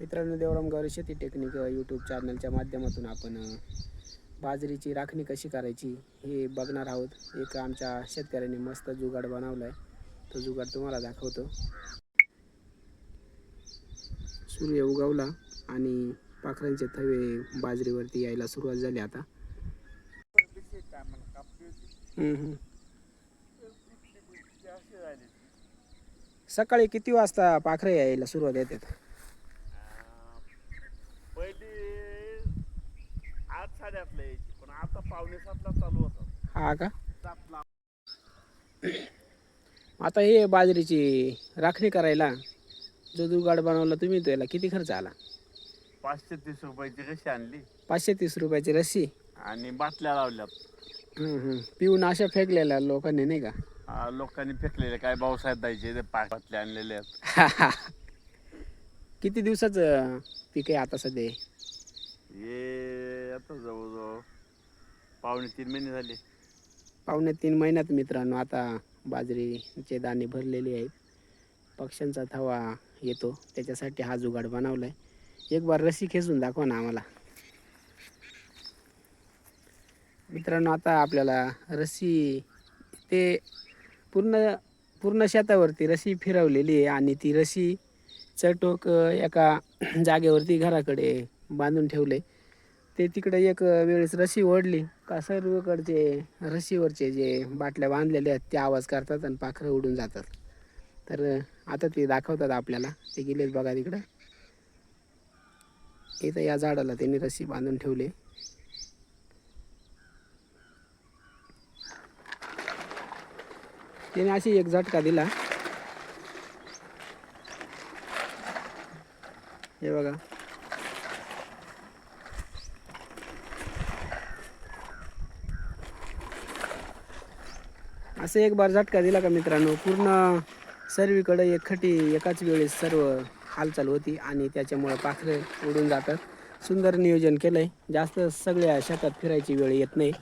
मित्रांनो देवराम गावरे शेती technique YouTube चॅनलच्या माध्यमातून आपण बाजरीची राखणी कशी करायची हे बघणार आहोत. एक आमच्या शेतकऱ्यांनी मस्त जुगाड बनवला आहे तो जुगाड तुम्हाला दाखवतो. सूर्य उगवला आणि पाखरांचे थवे बाजरीवरती यायला सुरुवात झाली आता. सकाळी किती वाजता पाखरे यायला सुरुवात येतात? आठ साडेआठला यायची पण आता पावणे सातला चालू हा का? सातला. आता हे बाजरीची राखणी करायला जो जुगाड बनवला तुम्ही त्याला किती खर्च आला? पाचशे तीस रुपयाची कशी आणली. पाचशे तीस रुपयाची रस्सी आणि बाटल्या लावल्यात. हम्म, हम्म. पिऊन अशा फेकलेल्या लोकांनी नाही का? लोकांनी फेकलेले. काय भाऊसाहेब द्यायचे ते पाच बाटल्या आणलेले आहेत. किती दिवसाचं पीक आहे आता सध्या? हे? हे आता जवळजवळ पावणे तीन महिने झाले. पावणे तीन महिन्यात मित्रांनो आता बाजरीचे दाणे भरलेले आहेत. पक्ष्यांचा थवा येतो त्याच्यासाठी हा जुगाड बनवला आहे एक बार रस्सी खेचून दाखवा ना आम्हाला. मित्रांनो आता आपल्याला रस्सी ते पूर्ण पूर्ण शेतावरती रस्सी फिरवलेली आहे आणि ती रस्सी चटोक एका जागेवरती घराकडे बांधून ठेवले ते तिकडे एक वेळेस रस्सी ओढली. का सर्वकडचे रस्सीवरचे जे बाटल्या बांधलेल्या आहेत ते आवाज करतात आणि पाखरं उडून जातात. तर आता ते दाखवतात आपल्याला. ते गेलेत बघा तिकडं. इथं या झाडाला त्यांनी रस्सी बांधून ठेवली. त्याने अशी एक झटका दिला. हे बघा. असं एक बार झटका दिला का मित्रांनो पूर्ण सर्वीकडे एकखटी एकाच वेळेस सर्व हालचाल होती आणि त्याच्यामुळं पाखरे उडून जातात. सुंदर नियोजन केलं आहे जास्त सगळ्या शेतात फिरायची वेळ येत नाही.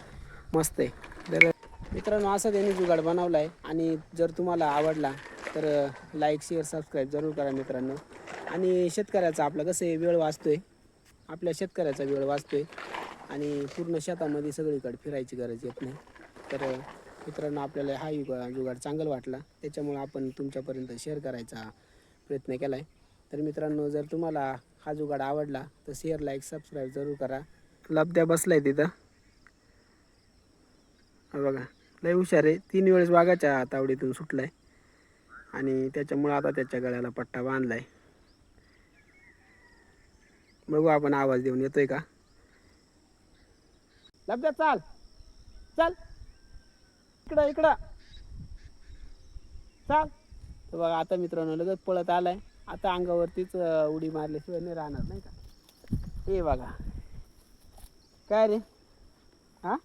मस्त आहे. तर मित्रांनो असा त्यांनी जुगाड बनवला आहे आणि जर तुम्हाला आवडला तर लाईक शेअर सबस्क्राईब जरूर करा मित्रांनो. आणि शेतकऱ्याचा आपला कसं आहे वेळ वाचतो आहे आपल्या शेतकऱ्याचा वेळ वाचतो आहे आणि पूर्ण शेतामध्ये सगळीकडे फिरायची गरज येत नाही. तर मित्रांनो आपल्याला हा युग जुगाड चांगला वाटला. त्याच्यामुळे आपण तुमच्यापर्यंत शेअर करायचा प्रयत्न केला आहे तर मित्रांनो जर तुम्हाला हा जुगाड आवडला तर शेअर लाईक सबस्क्राईब जरूर करा. लबद्या बसलाय तिथं. बघा लय हुशार आहे. तीन वेळेस वाघाच्या तावडीतून सुटलाय. आणि त्याच्यामुळं आता त्याच्या गळ्याला पट्टा बांधलाय. बघू आपण आवाज देऊन येतोय का? लबद्या चाल. चाल. इकडं इकडं. चाल. तर बघा आता मित्रांनो लगेच पळत आलाय. आता अंगावरतीच उडी मारल्याशिवाय नाही राहणार नाही का? हे बघा. काय रे? हा?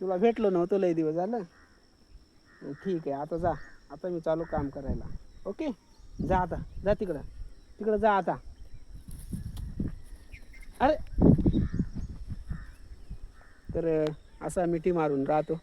तुला भेटलो नव्हतं लय दिवस झालं. हो, ठीक आहे आता जा. आता मी चालू काम करायला. ओके? जा आता. जा तिकडं. तिकडं जा आता. अरे! तर असा मिठी मारून राहतो.